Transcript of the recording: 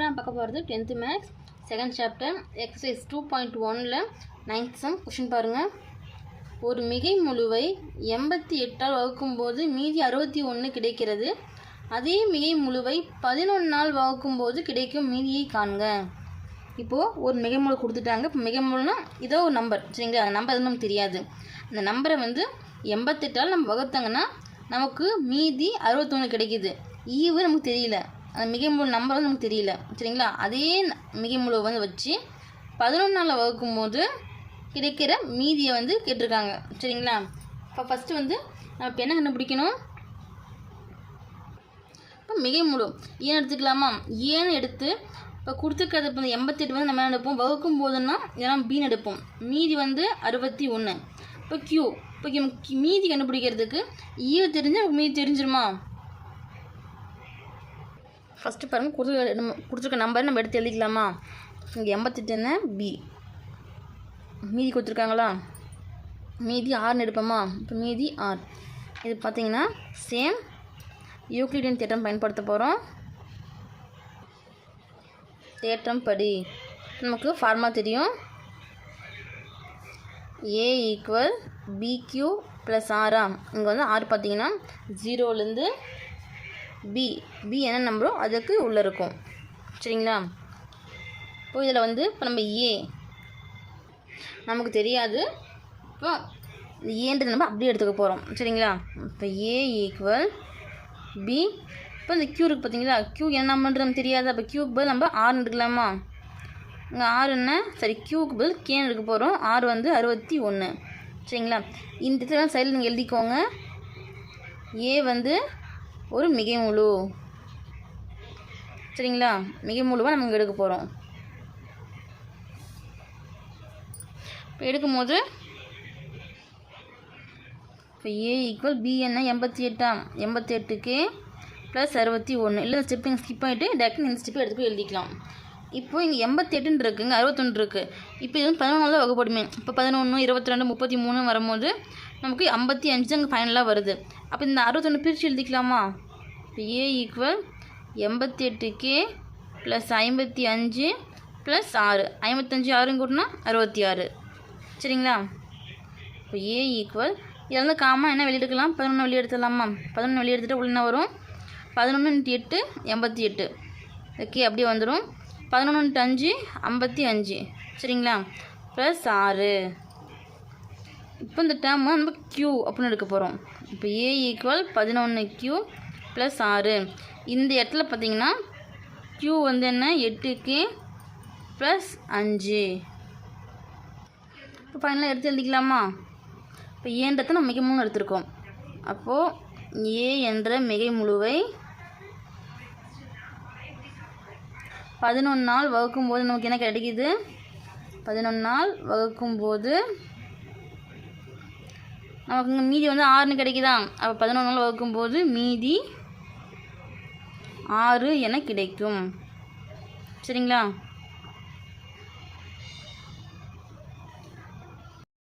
இப்போ நான் பார்க்க போகிறது tenth maths second chapter exercise two point ஒனில் நைன்த் சம் கொஷின் பாருங்கள் ஒரு மிகை முழுவை எண்பத்தி எட்டால் வகுக்கும்போது மீதி அறுபத்தி ஒன்று கிடைக்கிறது. அதே மிகை முழுவை பதினொன்னால் வகுக்கும்போது கிடைக்கும் மீதியை காண்க. இப்போது ஒரு மிகை முழு கொடுத்துட்டாங்க. இப்போ மிகை முழுனா இதோ ஒரு நம்பர் சரிங்களா? அந்த நம்பர் எதுவும் நமக்கு தெரியாது. அந்த நம்பரை வந்து எண்பத்தெட்டால் நம்ம வகுத்தாங்கன்னா நமக்கு மீதி அறுபத்தொன்று கிடைக்கிது. ஈவு நமக்கு தெரியல. அந்த மிகை முழு நம்பர் வந்து நமக்கு தெரியல. சரிங்களா? அதே மிகைமுழுவை மிகை வந்து வச்சு பதினொன்றால் வகுக்கும் போது கிடைக்கிற மீதியை வந்து கேட்டிருக்காங்க. சரிங்களா? இப்போ ஃபஸ்ட்டு வந்து நம்ம இப்போ என்ன கண்டுபிடிக்கணும்? இப்போ மிகை முழு. ஏன் எடுத்துக்கலாமா? ஏன்னு எடுத்து இப்போ கொடுத்துருக்கிறது இப்போ இந்த எண்பத்தெட்டு வந்து நம்ம என்ன எடுப்போம்? வகுக்கும் போதுன்னா இதெல்லாம் பீன் எடுப்போம். மீதி வந்து அறுபத்தி ஒன்று இப்போ கியூ இப்போ மீதி கண்டுபிடிக்கிறதுக்கு e ஈவு தெரிஞ்சு மீதி தெரிஞ்சிருமா? ஃபஸ்ட்டு பாருங்கள் கொடுத்துருக்க நம்ம கொடுத்துருக்க நம்பர் நம்ம எடுத்து எழுதிக்கலாமா? இங்கே எண்பத்தெட்டுன்னு பி மீதி கொடுத்துருக்காங்களா? மீதி ஆறுன்னு எடுப்போமா? இப்போ மீதி ஆர் இது பார்த்தீங்கன்னா சேம் யூக்ளிடியன் தேட்டம் பயன்படுத்த போகிறோம் தேட்டம் படி. நமக்கு ஃபார்மா தெரியும். ஏ ஈக்குவல் பிக்யூ ப்ளஸ் ஆரா இங்கே வந்து ஆறு பார்த்தீங்கன்னா ஜீரோலேருந்து பி பி என்ன நம்பரோ அதுக்கு உள்ளே இருக்கும். சரிங்களா? இப்போ இதில் வந்து இப்போ நம்ம ஏ நமக்கு தெரியாது. இப்போ ஏன்றது நம்ம அப்படியே எடுத்துக்க போகிறோம் சரிங்களா? இப்போ ஏ ஈக்குவல் பி இப்போ இந்த க்யூ இருக்குது பார்த்தீங்களா க்யூ என்ன நம்பர்ன்றது நமக்கு தெரியாது. அப்போ க்யூக்கு பதில் நம்ம ஆறுன்னு எடுக்கலாமா இங்கே ஆறு என்ன? சரி க்யூக்கு பதில் கேன்னு எடுக்க போகிறோம் ஆறு வந்து அறுபத்தி ஒன்று சரிங்களா? இந்த சைடில் நீங்கள் எழுதிக்கோங்க. ஏ வந்து ஒரு மிகை முழு. சரிங்களா? மிகை முழுவாக நம்ம இங்கே எடுக்க போகிறோம் இப்போ எடுக்கும்போது இப்போ ஏ ஈக்குவல் பி என்ன? எண்பத்தி எட்டாம் எண்பத்தி எட்டுக்கு ப்ளஸ் அறுபத்தி ஒன்று இல்லை ஸ்டெப்பிங் ஸ்கிப் பண்ணிவிட்டு டக்குன்னு இந்த ஸ்டெப்பை எடுத்து போய் எழுதிக்கலாம். இப்போ இங்கே எண்பத்தெட்டுன்னு இருக்குங்க அறுபத்தொன்று இருக்குது இப்போ இது வந்து பதினொன்று தான் வகுப்படுமே. இப்போ பதினொன்று இருபத்தி ரெண்டு முப்பத்தி மூணு வரும்போது நமக்கு ஐம்பத்தி அஞ்சு அங்கே ஃபைனலாக வருது. அப்போ இந்த அறுபத்தொன்று பிரித்து எழுதிக்கலாமா? இப்போ ஏ ஈக்குவல் எண்பத்தி எட்டு கே ப்ளஸ் ஐம்பத்தி அஞ்சு ப்ளஸ் ஆறு. ஐம்பத்தஞ்சு ஆறுன்னு கூட்டினா அறுபத்தி ஆறு. சரிங்களா? இப்போ ஏ ஈக்குவல் இதில் வந்து காமன் என்ன வெளியெடுக்கலாம்? பதினொன்று வெளியே எடுத்துடலாமா பதினொன்று வெளியே எடுத்துகிட்டு உள்ள என்ன வரும்? பதினொன்று எட்டு எண்பத்தி எட்டு. ஓகே அப்படியே வந்துடும் பதினொன்று அஞ்சு ஐம்பத்தி அஞ்சு. சரிங்களா? ப்ளஸ் ஆறு. இப்போ இந்த டேர்ம் நம்ம க்யூ அப்படின்னு எடுக்க போகிறோம் இப்போ ஏ ஈக்குவல் பதினொன்று க்யூ ப்ளஸ் ஆறு. இந்த இடத்துல பார்த்தீங்கன்னா க்யூ வந்து என்ன? எட்டுக்கு ப்ளஸ் அஞ்சு. இப்போ ஃபைனலாக எடுத்து எழுதிக்கலாமா? இப்போ ஏன்றதை நம்ம மிக மூணு எடுத்திருக்கோம். அப்போது ஏ என்ற மிகை முழுவை பதினொன்று நாள் வகுக்கும்போது நமக்கு என்ன கிடைக்குது? பதினொன்று நாள் வகுக்கும்போது நமக்கு இங்கே மீதி வந்து ஆறுன்னு கிடைக்குதா? அப்போ பதினொன்று நாள் வகுக்கும்போது மீதி ஆறு என கிடைக்கும். சரிங்களா?